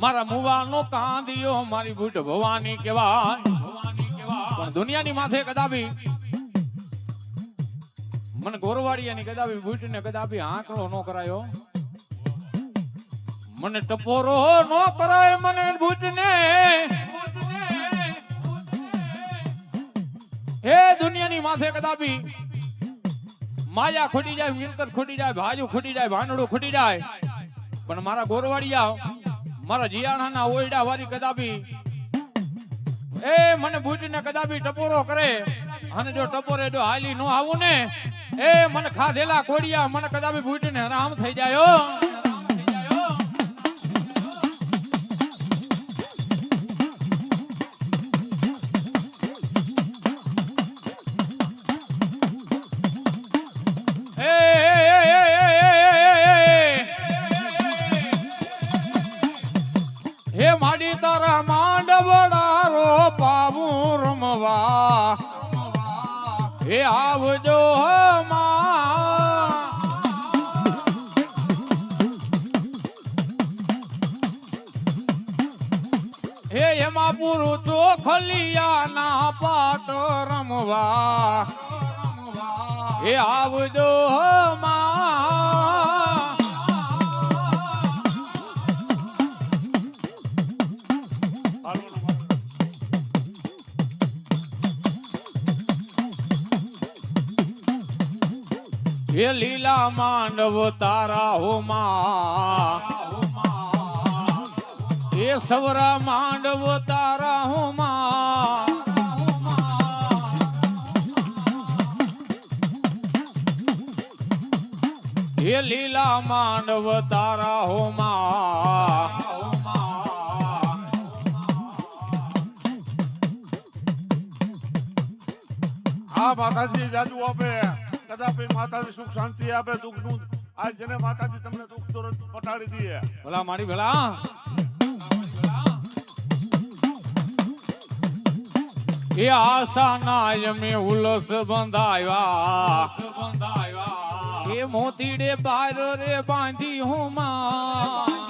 મારા મુવાનો કાંદિયો મારી ભૂટ ભવાની કહેવાય. પણ દુનિયાની માથે કદાપી મને ગોરવાડિયાની કદાપી ભૂટ ને કદાપી આંકડો નો કરાયો. મને ટપોરો નો કરાય મને ભૂટ ને હે દુનિયાની માથે કદાપી માયા ખોટી જાય, મિલકત ખોટી જાય, ભાજુ ખોટી જાય, ભાંડડું ખોટી જાય. પણ મારા ગોરવાડિયા મારા જીયાણાના ઓયડા વાળી કદાબી એ મને બૂટીને કદાબી ટપોરો કરે. અને જો ટપોરે જો હાલી નો આવું ને, એ મને ખાધેલા કોડિયા મને કદાબી બૂટીને હરામ થઈ જાય પાટ રમવા. એ આવજો હમા હે લીલા માંડવ તારા હોમા એ સવરા માંડવ તારા હોમા હે લીલા માંડવ તારા હોમા આ માતાજી જાદુ આપે. કદાપી માતાજી સુખ શાંતિ આપે દુઃખનું આજ જેને માતાજી તમને દુઃખ દુરંત પટાડી દે. ભલા મારી ભલા. એ આશા ના મે ઉલસ બંધાવ્યા. એ મોતીડે બાર રે બાંધી હું એ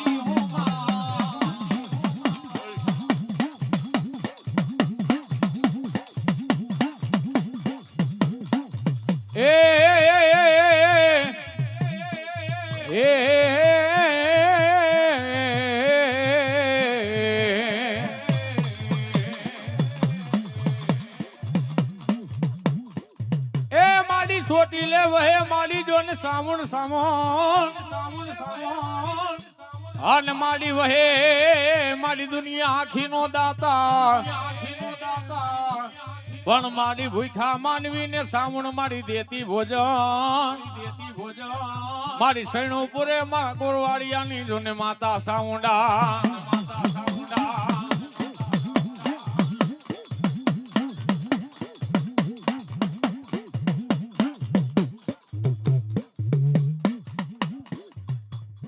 સામુણ સામોણ સામુણ સામોણ. અને માડી વહે મારી દુનિયા આખી નો દાતા. પણ માડી ભૂખા માનવી ને સામુણ માડી દેતી ભોજન. દેતી ભોજન મારી શૈણુપુરે પૂરે મારા ગોરવાડિયાની જોને માતા સામુંડા.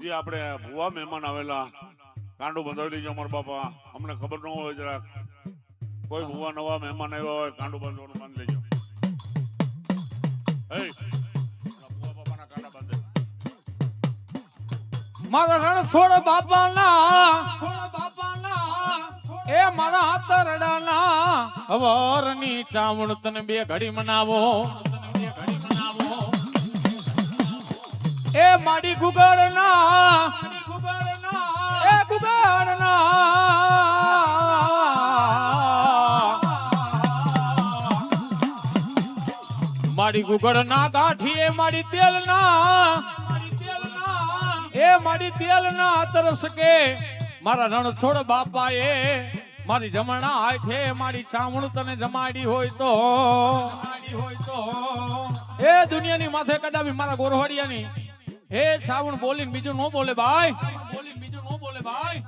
જે આપણે ભુવા મહેમાન આવેલા કાંડો બંધાવી લેજો અમારા બાપા. અમને ખબર ન હોય જરાક. કોઈ ભુવા નવા મહેમાન આવ્યા હોય કાંડો બંધવાનું બાંધી લેજો. મારા રણ છોડ બાપાના હાથ બાપાના, એ મારા હાથરડાના. હવરની ચામણ તને બે ઘડી મનાવો. માડી ગુગળના એ ગુગળના મારી ગાંઠી, એ મારી તેલ ના. એ મારી તેલ ના તરસ કે મારા રણછોડ બાપા એ મારી જમણા હાથે મારી ચામણું તને જમાડી હોય તો હોય તો. એ દુનિયાની માથે કદાપી મારા ગોરવાડિયાની હે ચાવણ બોલીને બીજું ન બોલે ભાઈ. બોલીને બીજું ન બોલે ભાઈ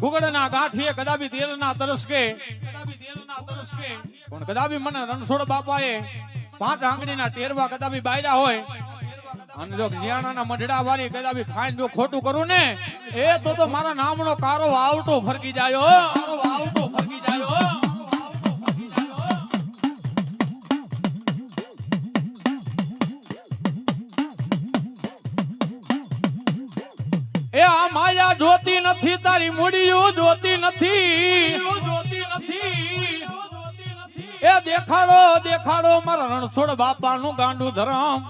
ઘૂગડના ગાંઠીએ કદાપી તેલના તરસ કે કદાપી તેલના તરસ કે પણ કદાપી મને રણછોડ બાપાએ પાંચ આંગળીના ટેરવા કદાપી બાયરા હોય. અને જો જીયાણાના મઢડા વાળી કદાપી ખાઈને જો ખોટું કરું ને, એ તો તો મારા નામનો કારો આવટો ફરકી જાય આવટો ફરકી નથી, તારી મૂડીયું જોતી નથી. જોતી નથી એ દેખાડો દેખાડો મારા રણછોડ બાપાનું ગાંડું ધરમ.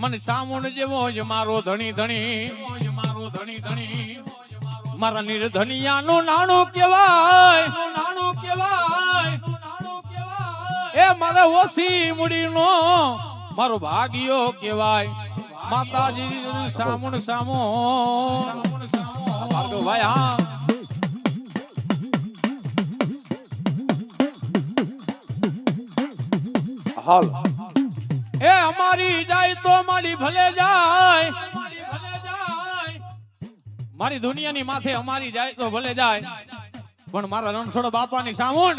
મને સામુન જેવો જ મારો ધણી ધણી. મારો ધણી ધણી મારા નિર્ધનિયાનું નાણું કેવાય નાણું કેવાય એ મારા ઓછી મૂડીનો મારો ભાગ્યો કેવાય માતાજી, સામુન સામુન. હા. હાલ. એ અમારી જાય તો મારી ભલે જાય. મારી દુનિયાની માથે અમારી જાય તો ભલે જાય. પણ મારા રણછોડ બાપાની સામુંડ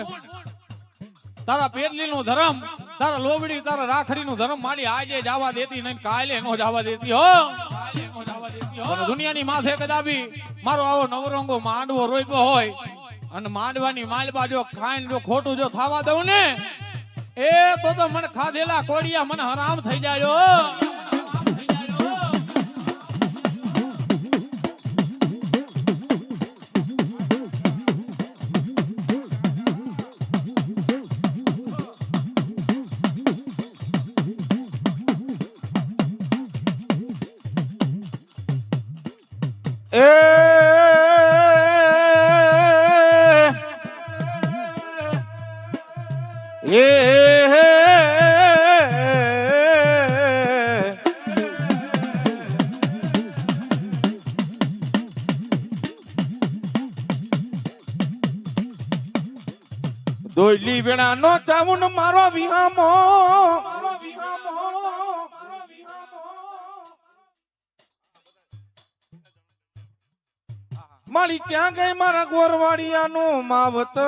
તારા પેટલી નું ધર્મ તારા લોબડી તારા રાખડી નું ધર્મ મારી આજે જવા દેતી નહીં કાલે નો જવા દેતી હો. દુનિયાની માથે કદાપી મારો આવો નવરંગો માંડવો રોપ્યો હોય અને માંડવાની માલબા જો ખાઈને જો ખોટું જો થવા દઉં ને, એ તો તો મને ખાધેલા કોડિયા મને હરામ થઈ જાય દોયલી વેણા નો ચાવું મારો વિહામો. માળી ક્યાં ગઈ મારા ગોરવાડિયાનું માવતર?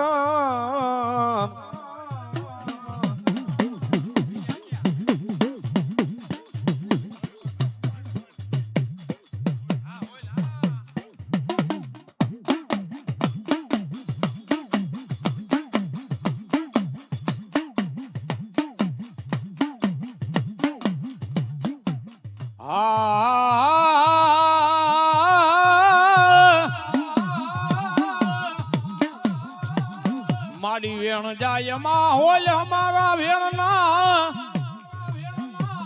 વેણ હોલ અમારા વેણ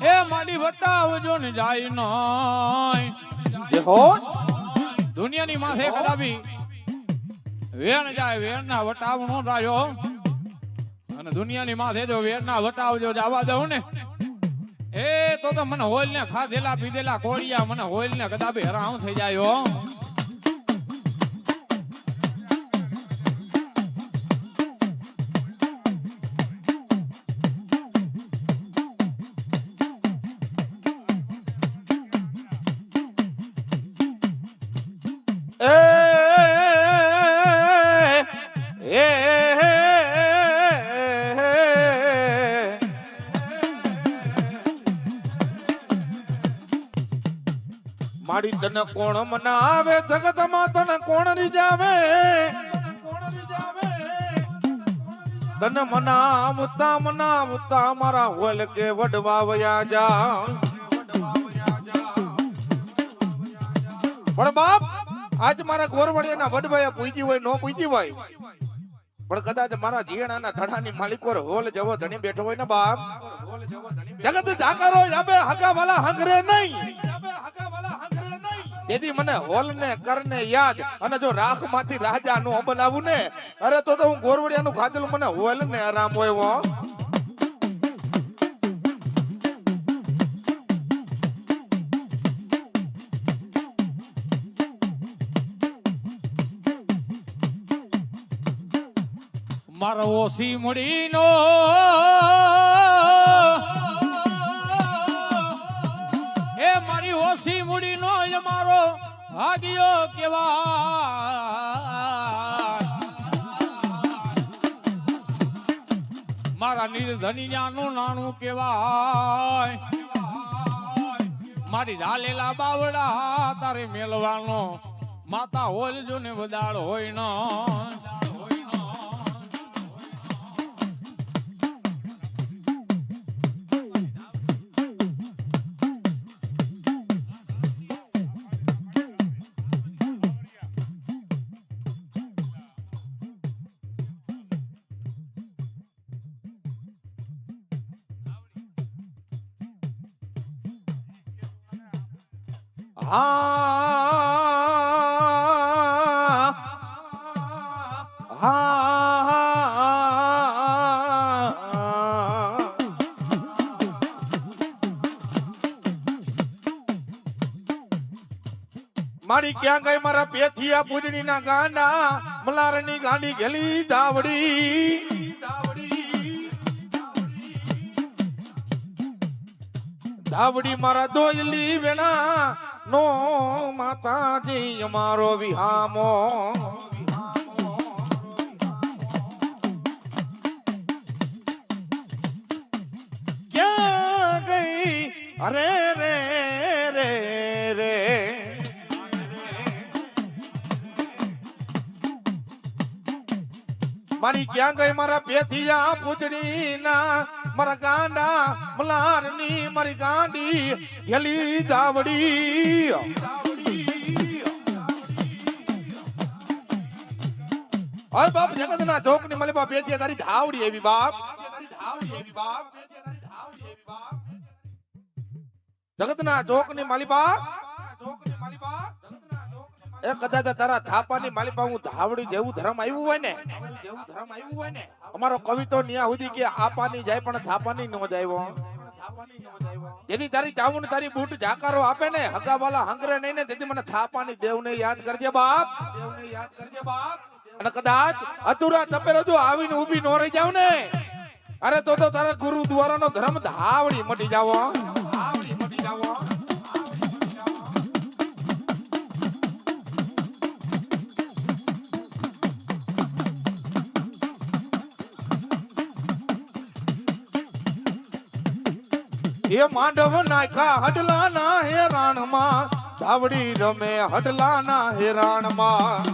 એ મારી વટાવજો ને જાય નાય જે દુનિયાની માથે કદાપી વેણ જાય વેણ ના વટાવ નો થાય અને દુનિયાની માથે જો વેણ ના વટાવ જો જવા દઉં ને. એ તો તો મને હોલ ને ખાધેલા પીધેલા કોળિયા મને હોલ ને કદાપી હેરાન થઈ જાય તને કોણ મનાવે? જગતમાં તને કોણ રીજાવે તને મનાવતા મનાવતા મારા હોલ કે વડવા વયા જા. પણ બાપ, આજ મારા ગોરવડિયાના વડવાયા પૂજી હોય, નો પૂજી હોય? પણ કદાચ મારા જીણાના ધડાની પર હોલ જવો ધણી બેઠો હોય ને બાપ? જગત જાકારો યાબે હગા વાલા હંગરે નહીં. તેથી મને હોલ ને કરને યાદ. અને જો રાખમાંથી રાજા નું બનાવું ને, અરે તો તો હું ગોરવડિયા નું ખાધેલું મને હોલ ને આરામ હોય મારો ઓસી મૂડીનો ભાગ્યો કેવા મારા નિર્ધનિયાનું નાણું કેવાય. મારી ઝાલેલા બાવડા તારે મેલવાનો માતા હોય જો ને વદાળ હોય ન. મારી ક્યાં ગઈ? મારા પેથિયા પૂજણી ના ગાના. મલારની ગાડી ગેલી દાવડી. દાવડી મારા દોયલી વેણા. નો માતાજી અમારો વિહામો. ક્યાં ગઈ? અરે રે રે રે. મારી ક્યાં ગઈ? મારા પેથિયા પૂજડી ના મારા ગાંડા મલારની મારી ગાંડી ગેલી દાવડી. અય બાપ જગતના ચોકની મલે બાપ પેથિયા તારી ધાવડી એવી બાપ. જગતના ચોકની માલિબા એ કદાચ તારા થાપાની માલી હું ધાવડી જેવું ધર્મ આવ્યું હોય ને જેવું ધર્મ આવ્યું હોય ને અમારો કવિ તો ન્યા સુધી કે આપાની જાય પણ થાપાની નો જાય જેથી તારી ચાવું તારી બૂટ જાકારો આપે ને, હગાવાલા હંગરે નહીં ને તેથી મને થાપાની દેવને યાદ કરજે બાપ. દેવને યાદ કરજે બાપ અને કદાચ અતુરા તપેરો જો આવીને ઊભી નો રહી જાવ ને. અરે તો તો તારા ગુરુદ્વારાનો ધર્મ ધાવડી મટી જાવો ધાવડી મટી જાવો એ માંડવ નાખા હડલા ના હેરાણમાં. ધાવડી રમે હડલા ના હેરાણમાં.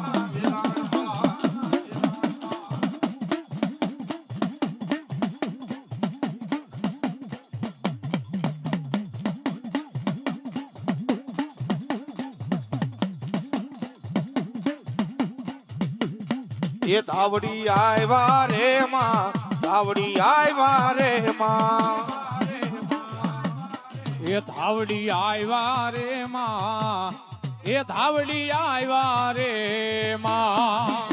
એ ધાવડી આવ્યા રે માં ધાવડી આવ્યા રે માં. એ ધાવડી આવ્યા રે માં. એ ધાવડી આવ્યા રે માં.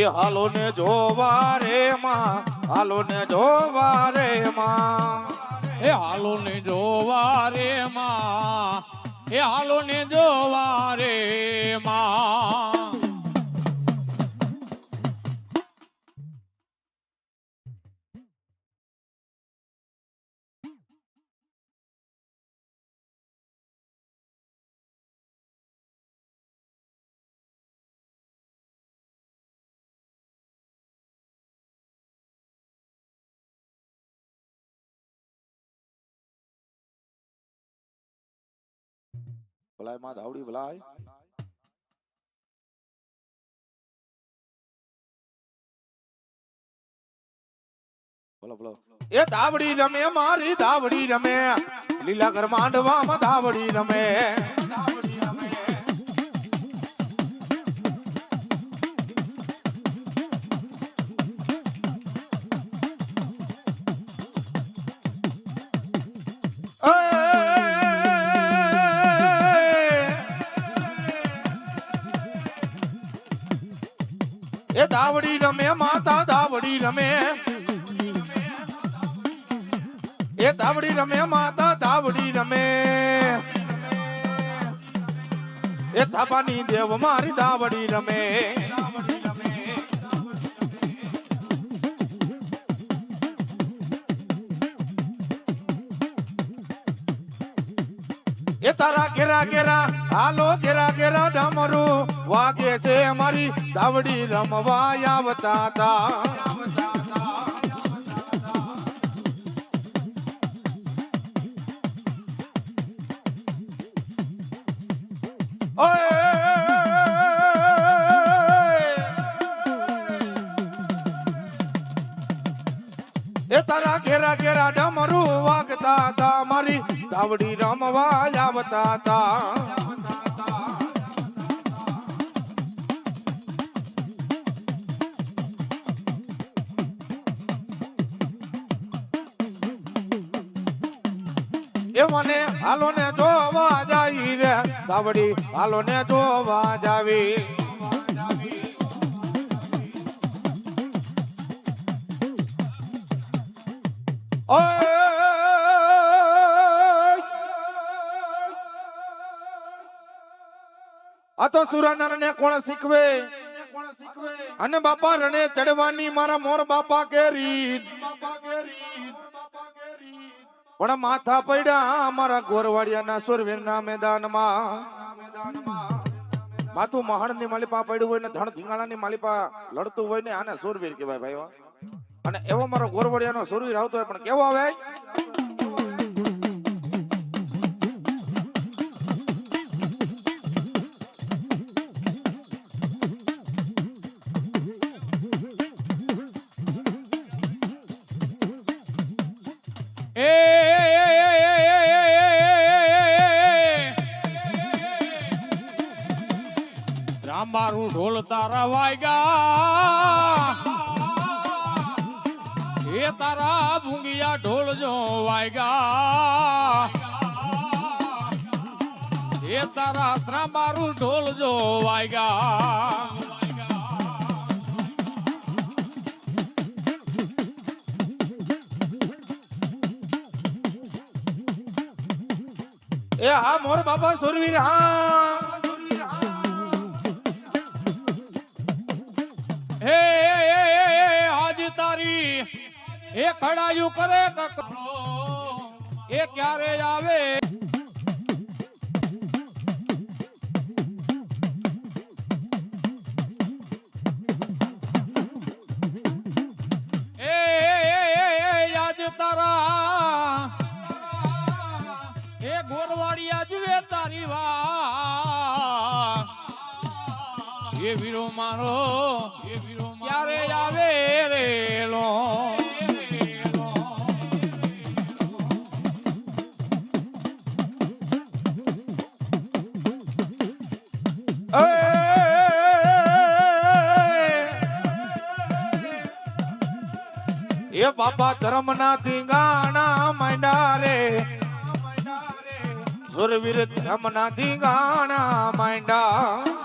એ હાલો ને જોવા રે માં. હાલો ને જોવા રે માં. એ હાલો ને જોવા રે માં. એ હાલો ને જોવા રે માં. ભલાયમાં ધાવડી ભલાય બોલો બોલો એ ધાવડી રમે મારી ધાવડી રમે લીલા ઘર માંડવામાં ધાવડી રમે રમે. એ તાવડી રમે, માતા તાવડી રમે. એ થાપાની દેવ મારી દાવડી રમે. એ તારા ઘેરા ઘેરા, હાલો ઘેરા ઘેરા ડમરું વાગે છે મારી દાવડી રમવા આવતા તા. ધાવડી રમવા આવતા તા. એ મને હાલો ને જોવા જાવી રે. ધાવડી હાલો ને જોવા જાવી. ઓય આ તો સુરાનર ને કોણ શીખવે? અને બાપા રણે ચડવાની મારા મોર બાપા કે રીત પણ માથા પડ્યા મારા ગોરવાડિયાના સુરવીરના મેદાનમાં. માથું મહાણની માલિપા પડ્યું હોય ને ધણ ધીંગાણા ની માલિપા લડતું હોય ને આને સુરવીર કહેવાય ભાઈ અને એવો મારો ગોરવાડિયાનો સુરવીર આવતો હોય પણ કેવો આવે? ત્રાંબારું ઢોલ જો વાગ્યા એ હા મોર બાબા સુરવીર હા. હે આજ તારી એ ખડાયું કરે એ ક્યારે આવે? એ ગોરવાડિયા જુએ તારી વા એ વીરો મારો એ વીરો ક્યારે આવે રે લો એ બાબા ધર્મ ના ધીંગાણા માંડા રે સુરવીર ધર્મ ના ગાણા માંડા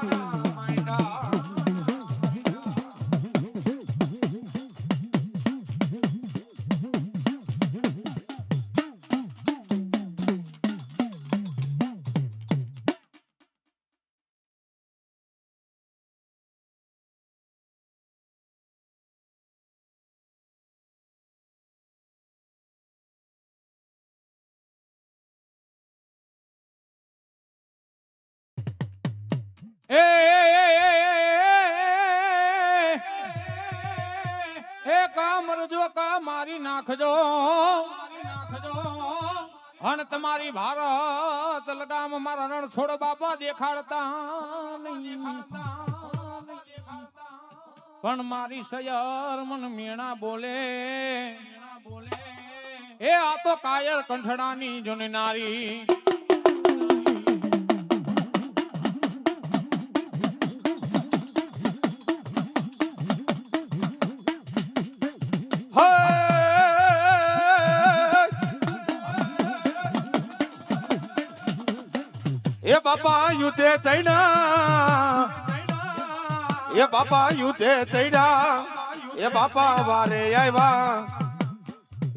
કામ કા મારી નાખજો. અણ તમારી ભારત લગામ મારા રણ છોડ બાપા દેખાડતા પણ મારી સયર મન મીણા બોલે. એ આ તો કાયર કંઠડાની જોની એ બાપા યુદ્ધે ચડ્યા. એ બાપા યુદ્ધે ચડ્યા. એ બાપા વારે આવ્યા.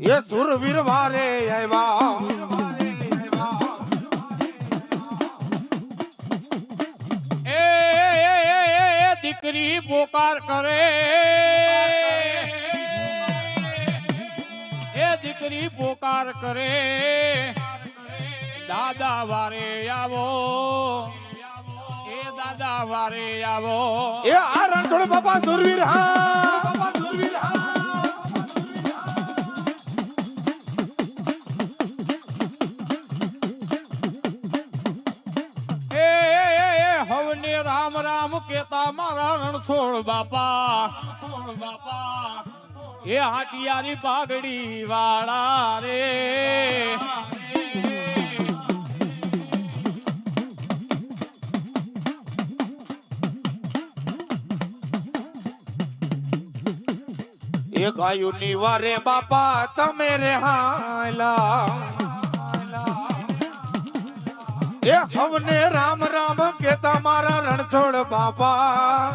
એ સુરવીર વારે આવ્યા. દીકરી પોકાર કરે. એ દીકરી પોકાર કરે. દાદા વારે આવો એ દાદા વારે આવો. એ આ રણછોડ બાપા સુરવીર હા. બાપા સુરવીર હવને રામ રામ કેતા મારા રણછોડ બાપા રણછોડ બાપા. એ હાટિયારી પાઘડી વાળા રે. ગાયું ની વારે, બાપા, તમે રે હાલા એ હવને રામ રામ કેતા મારા રણછોડ બાપા.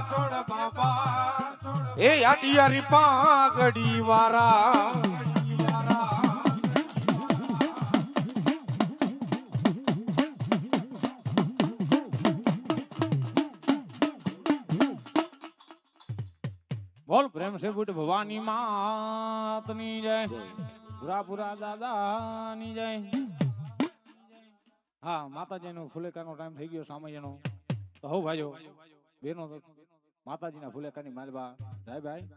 એ યાદિયારી પાગડી વારા. બોલ, પ્રેમ છે બુટ ભવાની માતની જય. પુરા પુરા દાદાની જય. હા, માતાજીનો ફુલેકાનો ટાઈમ થઈ ગયો, સામયનો. તો હો ભાઈઓ, બેનો માતાજીના ફુલેકાની માલવા. જય ભાઈ.